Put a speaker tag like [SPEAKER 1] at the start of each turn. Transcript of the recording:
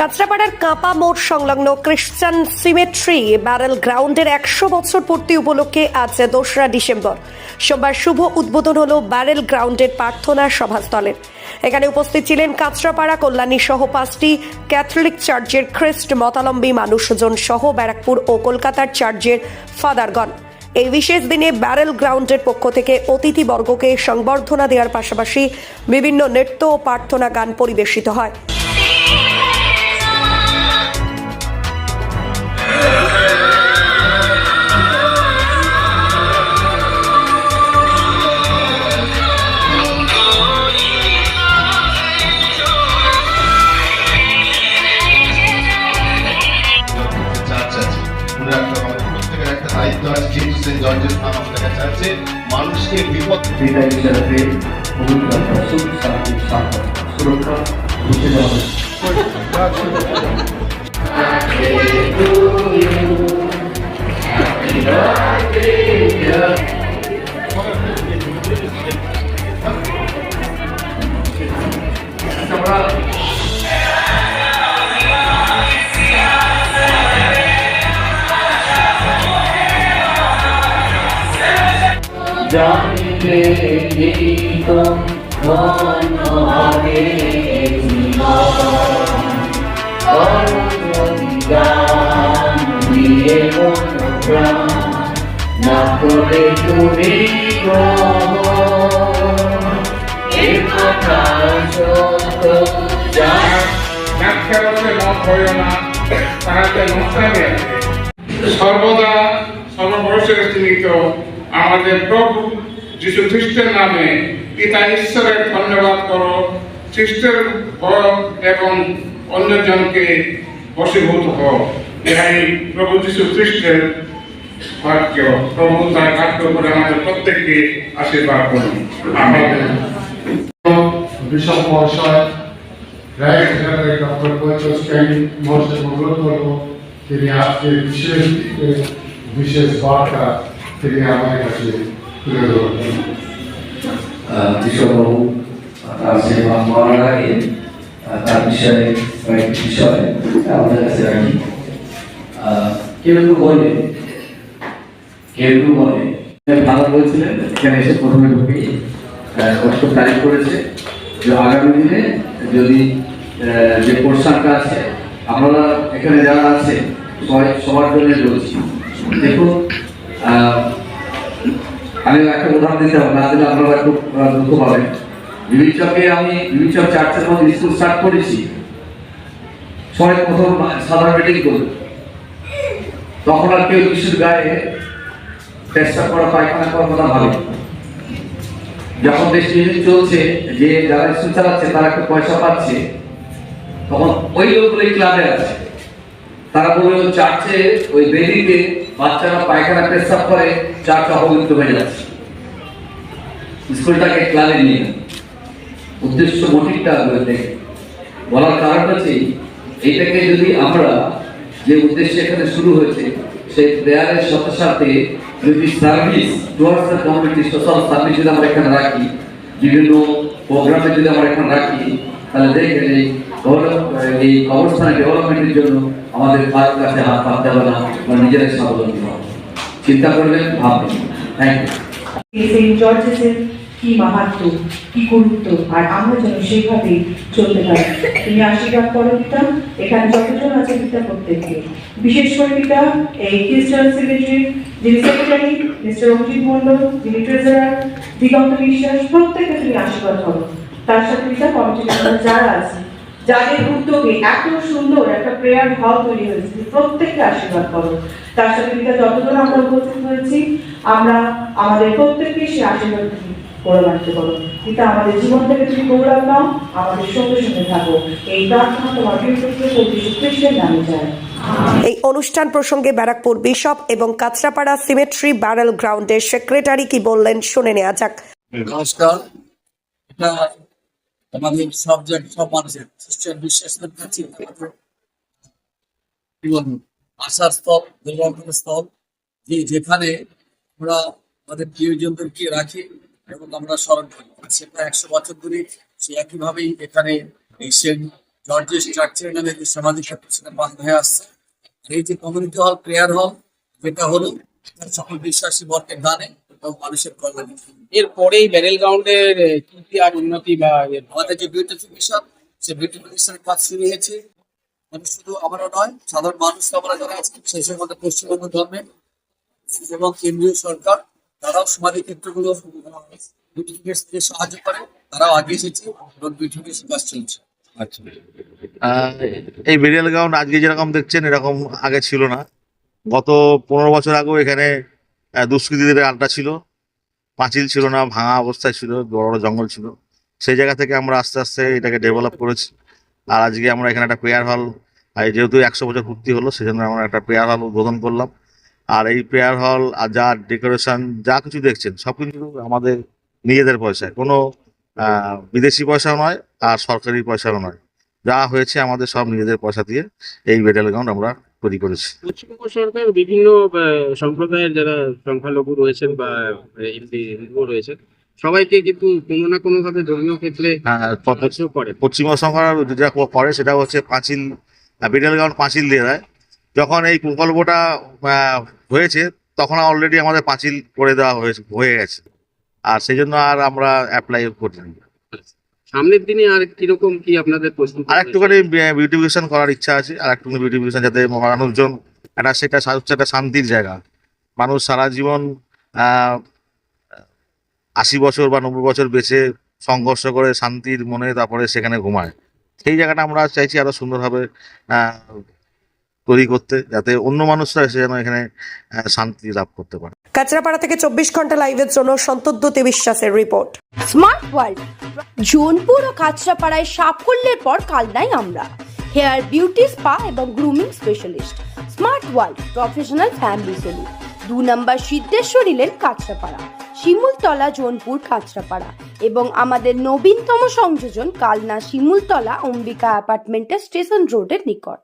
[SPEAKER 1] কাঁচরাপাড়ার কাঁপা মোড় সংলগ্ন Christian symmetry barrel গ্রাউন্ডের একশো বছর পূর্তি উপলক্ষে আজ দোসরা ডিসেম্বর। সোমবার শুভ উদ্বোধন হলো ব্যারেল গ্রাউন্ডের প্রার্থনা সভাস্থলের। এখানে উপস্থিত ছিলেন কাঁচরাপাড়া কল্যাণী সহ পাঁচটি ক্যাথলিক চার্চের খ্রিস্ট মতালম্বী মানুষজন সহ ব্যারাকপুর ও কলকাতার চার্চের ফাদারগণ। এই বিশেষ দিনে ব্যারেল গ্রাউন্ডের পক্ষ থেকে অতিথিবর্গকে সংবর্ধনা দেওয়ার পাশাপাশি বিভিন্ন নৃত্য ও প্রার্থনা গান পরিবেশিত হয়।
[SPEAKER 2] দায়িত্ব আছে যেহেতু সেন্ট জর্জেস নাম আমাদের কাছে আছে মানুষকে বিপদ
[SPEAKER 3] বিদায় হিসাবে পবিত্রতা সুখ শান্তি সার্থক সুরক্ষা ঘুরতে যাওয়া জানিলে গীত ধন্য হবে গান দিয়ে প্রাণ না করে তুমি
[SPEAKER 4] সর্বদা সর্ববর্ষের চিহ্নিত আমাদের প্রভু যীশু খ্রিস্টের নামে পিতা ঈশ্বরের ধন্যবাদ করো, খ্রিস্টের ভয় এবং অন্যজনকে বশীভূত হও। ইহাই প্রভু যীশু খ্রিস্টের বাক্য প্রভু তার বাক্য করে আমাদের প্রত্যেককে আশীর্বাদ করুন।
[SPEAKER 5] রায় করব তিনি আজকে বিশেষ বিশেষ বার্তা তিনি আমাদের কাছে তুলে
[SPEAKER 3] তার সেবা করার আগে তার বিষয়ে কয়েকটি বিষয় আমাদের কাছে রাখি। কেউ বলে কেউ বলে ভালো বলছিলেন, এখানে এসে প্রথমে ঢুকে কষ্ট তারিখ করেছে যে আগামী দিনে যদি যে পোর্শনটা আছে, আপনারা এখানে যারা আছে, সবাই সবার জন্য বলছি। দেখুন আমি একটা উদাহরণ দিতে হবে না দিলে আপনারা খুব দুঃখ পাবেন। বিবিচকে আমি বিবিচক চার্চের মধ্যে স্কুল স্টার্ট করেছি। সবাই প্রথম সাধারণ মিটিং করবে। তখন আর কেউ শিশুর গায়ে পেশাব করা, পায়খানা করার কথা ভাবে। যখন দেশ নির্বাচন চলছে, যে যারা স্কুল চালাচ্ছে, তারা একটু পয়সা পাচ্ছে। তখন ওই লোকগুলো ক্লাবে আছে। তারা বলবে চার্চে ওই বেদিতে বাচ্চারা পায়খানা পেশাব করে চার্চ অপবিত্র হয়ে যাচ্ছে স্কুলটাকে ক্লাবে নিয়ে। উদ্দেশ্য মোটিভটা দেখে বলার কারণ হচ্ছে, এইটাকে যদি আমরা যে উদ্দেশ্যে এখানে শুরু হয়েছে, সেই প্রেয়ারের সাথে সাথে যদি service towards the community social service যদি আমরা এখানে রাখি, বিভিন্ন প্রোগ্রামে যদি আমরা এখানে রাখি, তাহলে দেখবেন এই ডেভেলপ ডেভেলপমেন্টের জন্য আমাদের কাছে হাত পাততে হবে না, আমরা নিজেরাই স্বাবলম্বী হব। চিন্তা করবেন, ভাববেন। থ্যাংক ইউ
[SPEAKER 6] কি মাহাত্ম, কি গুরুত্ব, আর আমরা যেন সেইভাবে চলতে পারি। তুমি আশীর্বাদ করো পিতা, এখানে যতজন আছে পিতা প্রত্যেককে। বিশেষ করে পিতা, এই খ্রিস্টান সেক্রেটারি যিনি সেক্রেটারি মিস্টার অভিজিৎ মন্ডল যিনি ট্রেজারার দিগন্ত বিশ্বাস, প্রত্যেককে তুমি আশীর্বাদ করো। তার সাথে পিতা কমিটির যারা আছে যাদের উদ্যোগে এত সুন্দর একটা প্রেয়ার হল তৈরি হয়েছে প্রত্যেককে আশীর্বাদ করো। তার সাথে পিতা যতজন আমরা উপস্থিত হয়েছি আমরা আমাদের প্রত্যেককে সে আশীর্বাদ করে রাখতে পারো পিতা আমাদের জীবন থেকে তুমি গৌরব নাও আমাদের সঙ্গে সঙ্গে থাকো। এই প্রার্থনা তোমার খ্রিস্টের নামে যায়
[SPEAKER 1] এই অনুষ্ঠান প্রসঙ্গে ব্যারাকপুর বিশপ এবং কাঁচরাপাড়া সিমেট্রি ব্যারেল গ্রাউন্ডের সেক্রেটারি কি বললেন শুনে নেওয়া যাক।
[SPEAKER 7] নমস্কার। আমাদের সাবজেক্ট সব মানুষের খ্রিস্টান বিশ্বাসের কাছে কি বলব? আশার স্থল দুর্গন্ধ স্থল, যে যেখানে আমরা আমাদের প্রিয়জনদেরকে রাখি এবং আমরা স্মরণ করি। সেটা একশো বছর ধরে সে একইভাবেই এখানে এই সেন্ট জর্জেস চার্চের নামে যে সমাধি ক্ষেত্র সেটা বন্ধ হয়ে আসছে। এই যে কমিউনিটি হল, প্রেয়ার হল এটা হলো সকল বিশ্বাসী বর্গের দানে। মানুষের কল্যাণে
[SPEAKER 8] এরপরেই ব্যারেল গ্রাউন্ডের কি আর উন্নতি বা
[SPEAKER 7] আমাদের যে বিউটিফিকেশন সে বিউটিফিকেশনের কাজ শুরু হয়েছে। মানে শুধু আমরা নয়, সাধারণ মানুষ আমরা যারা আছেন সেই সব আমাদের পশ্চিমবঙ্গ গভর্নমেন্ট এবং কেন্দ্রীয় সরকার, তারাও সমাধি ক্ষেত্রগুলো বিউটিফিকেশনকে সাহায্য করে। তারাও আগে এসেছে এবং বিউটিফিকেশন কাজ চলছে।
[SPEAKER 9] আচ্ছা। এই বেরিয়াল গ্রাউন্ড আজকে যেরকম দেখছেন, এরকম আগে ছিল না। গত পনেরো বছর আগেও এখানে দুষ্কৃতীদের আড্ডা ছিল। পাঁচিল ছিল না, ভাঙা অবস্থায় ছিল, বড় বড় জঙ্গল ছিল। সেই জায়গা থেকে আমরা আস্তে আস্তে এটাকে ডেভেলপ করেছি। আর আজকে আমরা এখানে একটা প্রেয়ার হল আর যেহেতু একশো বছর পূর্তি হলো, সেজন্য আমরা একটা প্রেয়ার হল উদ্বোধন করলাম। আর এই প্রেয়ার হল আর যা ডেকোরেশন যা কিছু দেখছেন, সব কিছু আমাদের নিজেদের পয়সায়। কোনো বিদেশি পয়সাও নয়, আর সরকারি পয়সাও নয়। যা হয়েছে আমাদের সব নিজেদের পয়সা দিয়ে এই ব্যাটেল গ্রাউন্ড আমরা তৈরি করেছি।
[SPEAKER 8] পশ্চিমবঙ্গ সরকার বিভিন্ন সম্প্রদায়ের যারা সংখ্যালঘু রয়েছেন বা হিন্দি রয়েছেন সবাইকে কিন্তু কোনো না কোনো ভাবে ধর্মীয় ক্ষেত্রে
[SPEAKER 9] হ্যাঁ,
[SPEAKER 8] করে।
[SPEAKER 9] পশ্চিমবঙ্গ সরকার যেটা করে সেটা হচ্ছে পাঁচিল গ্রাউন্ড পাঁচিল দিয়ে দেয়। যখন এই প্রকল্পটা হয়েছে তখন অলরেডি আমাদের পাঁচিল করে দেওয়া হয়েছে হয়ে গেছে। আর সেই জন্য আর আমরা অ্যাপ্লাই করিনি
[SPEAKER 8] সামনের দিনে আর কীরকম কি আপনাদের প্রস্তুতি
[SPEAKER 9] আর একটুখানি বিউটিফিকেশন করার ইচ্ছা আছে আর একটুখানি বিউটিফিকেশন যাতে মানুষজন একটা সেটা একটা শান্তির জায়গা। মানুষ সারা জীবন আহ, আশি বছর বা নব্বই বছর বেঁচে সংঘর্ষ করে শান্তির মনে তারপরে সেখানে ঘুমায়। সেই জায়গাটা আমরা চাইছি আরও সুন্দরভাবে আহ, তৈরি করতে যাতে অন্য মানুষরা এসে যেন এখানে শান্তি লাভ করতে পারে।
[SPEAKER 1] কাঁচরাপাড়া থেকে চব্বিশ ঘণ্টা লাইভের জন্য সন্তদ্যুতি বিশ্বাসের রিপোর্ট।
[SPEAKER 10] স্মার্ট ওয়ার্ল্ড জোনপুর ও কাঁচরাপাড়ায় সাফল্যের পর কালনাই আমরা। হেয়ার বিউটি স্পা এবং grooming specialist smart world professional family salon দু নম্বর সিদ্ধেশ্বরী লেন কাঁচরাপাড়া শিমুলতলা জোনপুর কাঁচরাপাড়া এবং আমাদের নবীনতম সংযোজন কালনা শিমুলতলা অম্বিকা অ্যাপার্টমেন্টের স্টেশন রোডের নিকট।